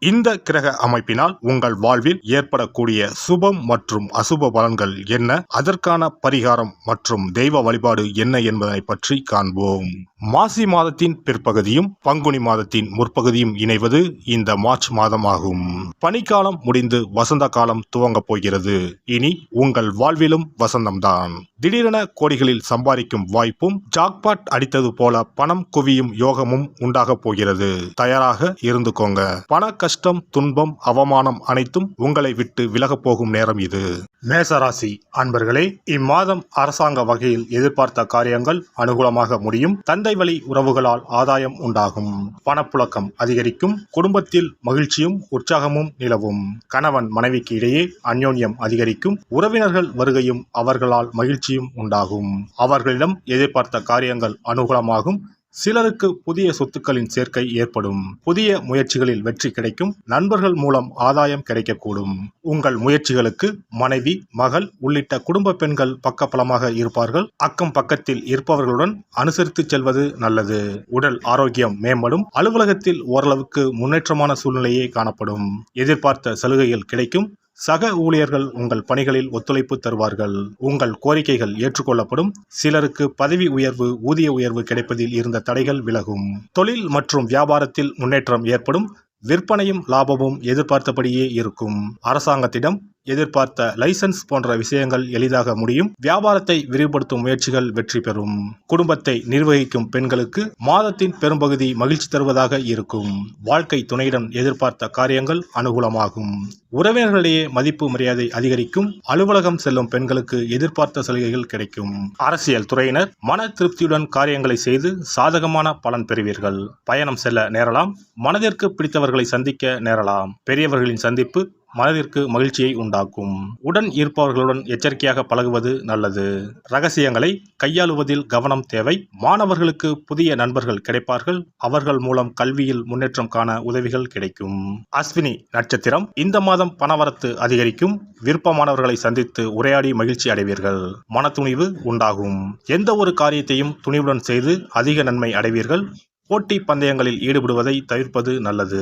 இந்த கிரக அமைப்பினால் உங்கள் வாழ்வில் ஏற்படக்கூடிய சுபம் மற்றும் அசுப பலன்கள் என்ன? அதற்கான பரிகாரம் மற்றும் தெய்வ வழிபாடு என்ன என்பதனை பற்றி காண்போம். மாசி மாதத்தின் பிற்பகுதியும் பங்குனி மாதத்தின் முற்பகுதியும் இணைவது இந்த மார்ச் மாதமாகும். பனிக்காலம் முடிந்து வசந்த காலம் துவங்கப் போகிறது. இனி உங்கள் வாழ்விலும் வசந்தம்தான். திடீரென கோடிகளில் சம்பாதிக்கும் வாய்ப்பும் ஜாக்பாட் அடித்தது போல பணம் குவியும் யோகமும் உண்டாகப் போகிறது. தயாராக இருந்துக்கோங்க. பண கஷ்டம் துன்பம் அவமானம் அனைத்தும் உங்களை விட்டு விலகப் போகும் நேரம் இது. மேசராசி அன்பர்களே இம்மாதம் அரசாங்க வகையில் எதிர்பார்த்த காரியங்கள் அனுகூலமாக முடியும். தந்தை வழி உறவுகளால் ஆதாயம் உண்டாகும். பணப்புழக்கம் அதிகரிக்கும். குடும்பத்தில் மகிழ்ச்சியும் உற்சாகமும் நிலவும். கணவன் மனைவிக்கு இடையே அந்யோன்யம் அதிகரிக்கும். உறவினர்கள் வருகையும் அவர்களால் மகிழ்ச்சியும் உண்டாகும். அவர்களிடம் எதிர்பார்த்த காரியங்கள் அனுகூலமாகும். சிலருக்கு புதிய சொத்துக்களின் சேர்க்கை ஏற்படும். புதிய முயற்சிகளில் வெற்றி கிடைக்கும். நண்பர்கள் மூலம் ஆதாயம் கிடைக்கக்கூடும். உங்கள் முயற்சிகளுக்கு மனைவி மகள் உள்ளிட்ட குடும்ப பெண்கள் பக்கபலமாக இருப்பார்கள். அக்கம் பக்கத்தில் இருப்பவர்களுடன் அனுசரித்து செல்வது நல்லது. உடல் ஆரோக்கியம் மேம்படும். அலுவலகத்தில் ஓரளவுக்கு முன்னேற்றமான சூழ்நிலையே காணப்படும். எதிர்பார்த்த சலுகைகள் கிடைக்கும். சக ஊழியர்கள் உங்கள் பணிகளில் ஒத்துழைப்பு தருவார்கள். உங்கள் கோரிக்கைகள் ஏற்றுக்கொள்ளப்படும். சிலருக்கு பதவி உயர்வு ஊதிய உயர்வு கிடைப்பதில் இருந்த தடைகள் விலகும். தொழில் மற்றும் வியாபாரத்தில் முன்னேற்றம் ஏற்படும். விற்பனையும் லாபமும் எதிர்பார்த்தபடியே இருக்கும். அரசாங்கத்திடம் எதிர்பார்த்த லைசன்ஸ் போன்ற விஷயங்கள் எளிதாக முடியும். வியாபாரத்தை விரிவுபடுத்தும் முயற்சிகள் வெற்றி பெறும். குடும்பத்தை நிர்வகிக்கும் பெண்களுக்கு மாதத்தின் பெரும்பகுதி மகிழ்ச்சி தருவதாக இருக்கும். வாழ்க்கை துணையிடம் எதிர்பார்த்த காரியங்கள் அனுகூலமாகும். உறவினர்களிடையே மதிப்பு மரியாதை அதிகரிக்கும். அலுவலகம் செல்லும் பெண்களுக்கு எதிர்பார்த்த சலுகைகள் கிடைக்கும். அரசியல் துறையினர் மன திருப்தியுடன் காரியங்களை செய்து சாதகமான பலன் பெறுவீர்கள். பயணம் செல்ல நேரலாம். மனதிற்கு பிடித்தவர்களை சந்திக்க நேரலாம். பெரியவர்களின் சந்திப்பு மனதிற்கு மகிழ்ச்சியை உண்டாக்கும். உடன் இருப்பவர்களுடன் எச்சரிக்கையாக பழகுவது நல்லது. ரகசியங்களை கையாளுவதில் கவனம் தேவை. மாணவர்களுக்கு புதிய நண்பர்கள் கிடைப்பார்கள். அவர்கள் மூலம் கல்வியில் முன்னேற்றம் காண உதவிகள் கிடைக்கும். அஸ்வினி நட்சத்திரம் இந்த மாதம் பணவரத்து அதிகரிக்கும். விருப்பமானவர்களை சந்தித்து உரையாடி மகிழ்ச்சி அடைவீர்கள். மனத்துணிவு உண்டாகும். எந்த ஒரு காரியத்தையும் துணிவுடன் செய்து அதிக நன்மை அடைவீர்கள். போட்டி பந்தயங்களில் ஈடுபடுவதை தவிர்ப்பது நல்லது.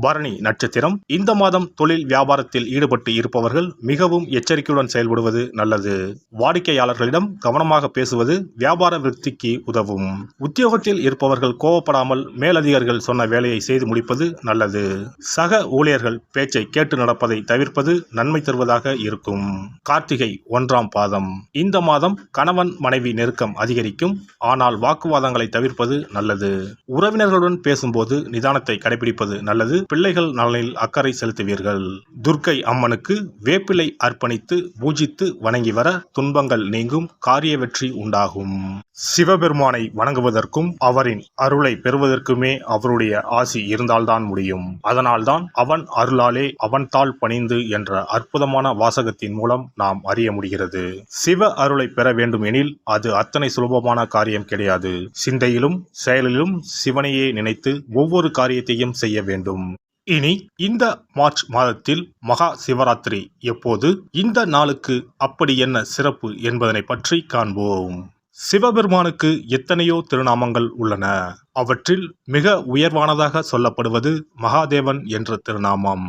பரணி நட்சத்திரம் இந்த மாதம் தொழில் வியாபாரத்தில் ஈடுபட்டு இருப்பவர்கள் மிகவும் எச்சரிக்கையுடன் செயல்படுவது நல்லது. வாடிக்கையாளர்களிடம் கவனமாக பேசுவது வியாபார விருத்திக்கு உதவும். உத்தியோகத்தில் இருப்பவர்கள் கோவப்படாமல் மேலதிகாரிகள் சொன்ன வேலையை செய்து முடிப்பது நல்லது. சக ஊழியர்கள் பேச்சை கேட்டு நடப்பதை தவிர்ப்பது நன்மை தருவதாக இருக்கும். கார்த்திகை ஒன்றாம் பாதம். இந்த மாதம் கணவன் மனைவி நெருக்கம் அதிகரிக்கும். ஆனால் வாக்குவாதங்களை தவிர்ப்பது நல்லது. உறவினர்களுடன் பேசும்போது நிதானத்தை கடைபிடிப்பது நல்லது. பிள்ளைகள் நலனில் அக்கறை செலுத்துவீர்கள். துர்க்கை அம்மனுக்கு வேப்பிலை அர்ப்பணித்து பூஜித்து வணங்கி வர துன்பங்கள் நீங்கும் காரிய வெற்றி உண்டாகும். சிவபெருமானை வணங்குவதற்கும் அவரின் அருளை பெறுவதற்குமே அவருடைய ஆசி இருந்தால்தான் முடியும். அதனால்தான் அவன் அருளாலே அவன்தாள் பணிந்து என்ற அற்புதமான வாசகத்தின் மூலம் நாம் அறிய முடிகிறது. சிவ அருளை பெற வேண்டும் எனில் அது அத்தனை சுலபமான காரியம் கிடையாது. சிந்தையிலும் செயலிலும் சிவனையே நினைத்து ஒவ்வொரு காரியத்தையும் செய்ய வேண்டும். இனி இந்த மார்ச் மாதத்தில் மகா சிவராத்திரி. எப்போது? இந்த நாளுக்கு அப்படி என்ன சிறப்பு என்பதனை பற்றி காண்போம். சிவபெருமானுக்கு எத்தனையோ திருநாமங்கள் உள்ளன. அவற்றில் மிக உயர்வானதாக சொல்லப்படுவது மகாதேவன் என்ற திருநாமம்.